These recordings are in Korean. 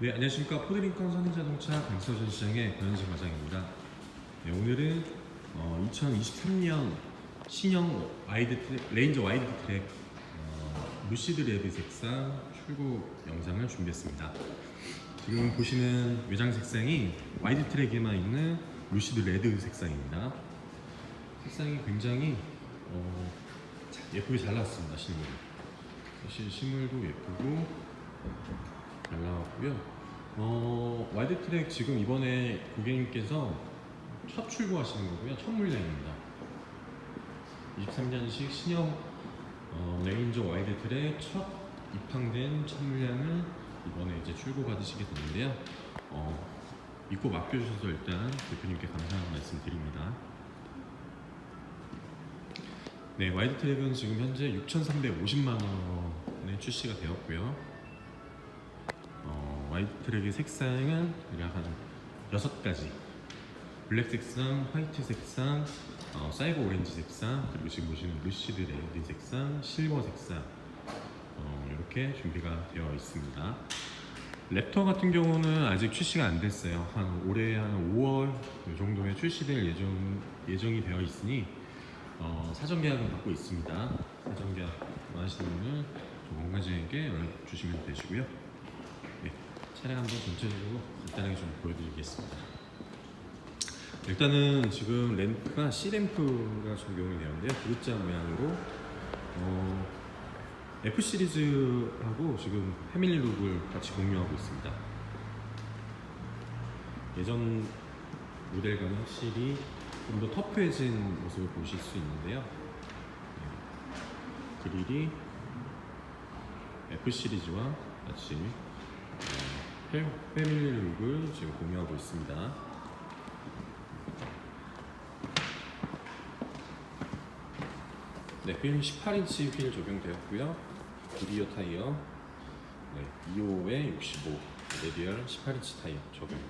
네, 안녕하십니까. 포드링컨 선인자동차 강서전 시장의 변현식 과장입니다. 네, 오늘은 어, 2023년 신형 와이드 트랙, 레인저 와이드 트랙 어, 루시드 레드 색상 출고 영상을 준비했습니다. 지금 보시는 외장 색상이 와이드 트랙에만 있는 루시드 레드 색상입니다. 색상이 굉장히 어, 자- 예쁘게 잘 나왔습니다. 실물. 사실 실물도 예쁘고 잘 나왔고요. 어, 와이드 트랙 지금 이번에 고객님께서 첫 출고하시는 거고요. 첫 물량입니다. 23년식 신형 어, 레인저 와이드 트랙 첫 입항된 첫 물량을 이번에 이제 출고 받으시게 됐는데요. 어, 믿고 맡겨주셔서 일단 대표님께 감사한 말씀 드립니다. 네, 와이드 트랙은 지금 현재 6,350만 원에 출시가 되었고요. 어, 와이드 트랙의 색상은 대략 한 6가지. 블랙 색상, 화이트 색상, 어, 사이버 오렌지 색상, 그리고 지금 보시는 루시드 레드 색상, 실버 색상 어, 이렇게 준비가 되어 있습니다. 랩터 같은 경우는 아직 출시가 안 됐어요. 한 올해 한 5월 이 정도에 출시될 예정 예정이 되어 있으니 어, 사전 계약을 받고 있습니다. 사전 계약 원하시는 분은 저 원가지에게 연락 주시면 되시고요. 네, 차량 한번 전체적으로 간단하게 좀 보여드리겠습니다. 일단은 지금 램프가 C 램프가 적용이 되는데요. V자 모양으로 어, F 시리즈하고 지금 패밀리 룩을 같이 공유하고 있습니다. 예전 모델과는 확실히 좀 더 터프해진 모습을 보실 수 있는데요. 네. 그릴이 F 시리즈와 같이 어, 패- 패밀리 룩을 지금 공유하고 있습니다. 네, 휠 18인치 휠 적용되었고요. 구리어 타이어 네, 2호에 65 레디얼 18인치 타이어 적용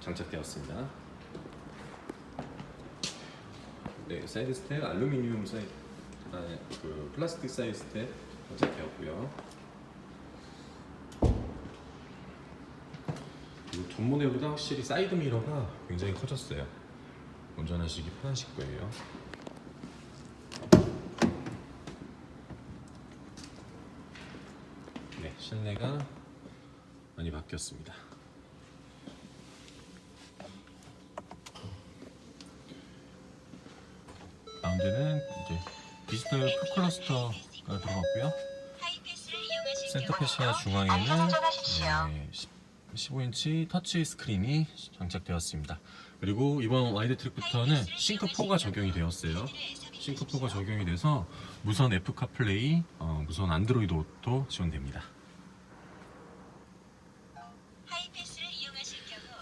장착되었습니다. 네, 사이드 스텝 알루미늄 사이 아, 그 플라스틱 사이드 스텝 장착되었고요. 그리고 전 모델보다 확실히 사이드 미러가 굉장히 커졌어요. 운전하시기 편하실 거예요. 네, 실내가 많이 바뀌었습니다. 가운데는 이제 디지털 풀 클러스터가 들어갔고요. 센터 패시아 중앙에는 네, 15인치 터치 스크린이 장착되었습니다. 그리고 이번 와이드 트랙부터는 싱크4가 적용이 되었어요. 싱크4가 적용이 돼서 무선 F 카플레이, 어, 무선 안드로이드 오토 지원됩니다.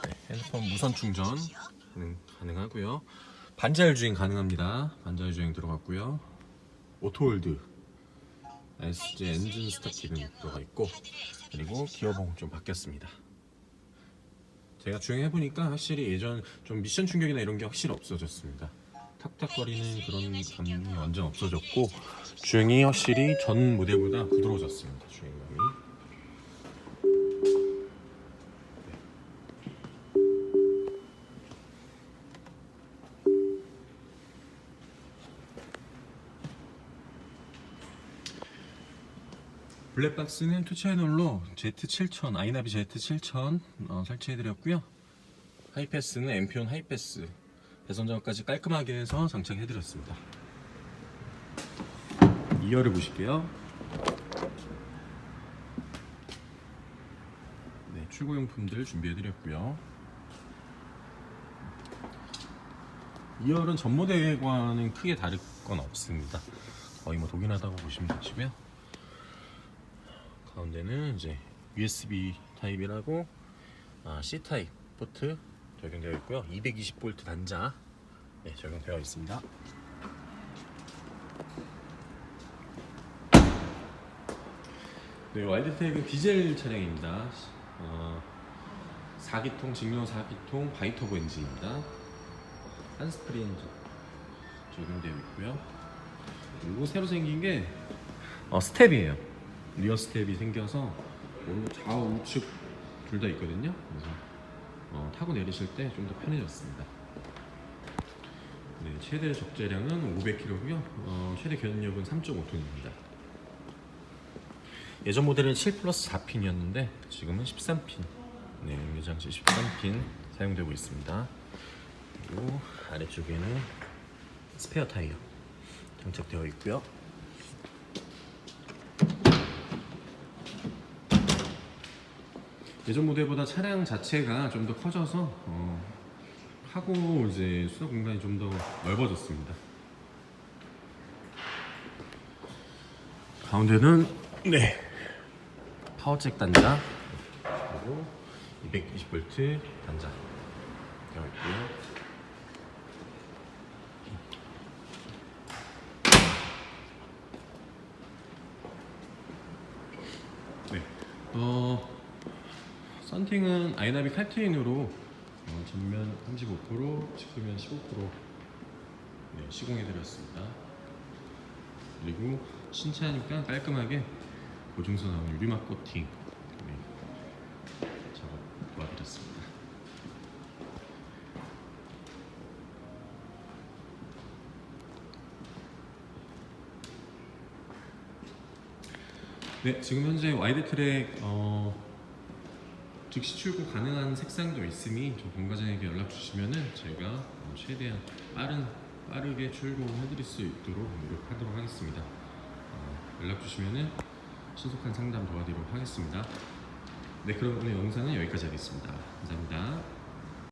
네, 핸드폰 무선 충전 가능, 가능 하고요. 반자율 주행 가능합니다. 반자율 주행 들어갔고요. 오토홀드, SG 엔진 스탑 기능 들어가 있고 그리고 기어봉 좀 바뀌었습니다. 제가 주행해 보니까 확실히 예전 좀 미션 충격이나 이런 게 확실히 없어졌습니다. 탁탁거리는 그런 감이 완전 없어졌고 주행이 확실히 전 모델보다 부드러워졌습니다. 주행 블랙박스는 투 채널로 Z7000, 아이나비 Z7000 어, 설치해드렸고요. 하이패스는 엠피온 하이패스 배선 작업까지 깔끔하게 해서 장착해드렸습니다. 2열을 보실게요. 네, 출고용품들 준비해드렸고요. 2열은 전 모델과는 크게 다를 건 없습니다. 거의 뭐 동일하다고 보시면 되시고요. 가운데는 이제 USB 타입이라고 아, C 타입 포트 적용되어 있고요. 220V 단자 네, 적용되어 있습니다. 네, 와이드 트랙은 디젤 차량입니다. 어, 4기통 직용 4기통 바이터보 엔진입니다. 한스프린 적용되어 있고요. 그리고 새로 생긴 게 어, 스텝이에요. 리어 스텝이 생겨서 오른 좌우 우측 둘 다 있거든요. 그래서 어, 타고 내리실 때 좀 더 편해졌습니다. 네, 최대 적재량은 500kg고요. 어, 최대 견인력은 3.5톤입니다. 예전 모델은 7 플러스 4핀이었는데 지금은 13핀. 네, 연장시 13핀 사용되고 있습니다. 그리고 아래쪽에는 스페어 타이어 장착되어 있고요. 예전 모델보다 차량 자체가 좀 더 커져서 어, 하고 이제 수납 공간이 좀 더 넓어졌습니다. 가운데는 네 파워잭 단자 그리고 220V 단자 되어 있고요. 네. 어, 썬팅은 아이나비 칼트인으로 어, 전면 35%, 측면 15% 네, 시공해드렸습니다. 그리고 신차니까 깔끔하게 보증서 나온 유리막 코팅 네, 작업 도와드렸습니다. 네, 지금 현재 와이드 트랙 어, 즉시 출고 가능한 색상도 있으니 저 본과장에게 연락 주시면은 저희가 어, 최대한 빠른 빠르게 출고해드릴 수 있도록 노력하도록 하겠습니다. 어, 연락 주시면은 신속한 상담 도와드리도록 하겠습니다. 네, 그럼 오늘 영상은 여기까지 하겠습니다. 감사합니다.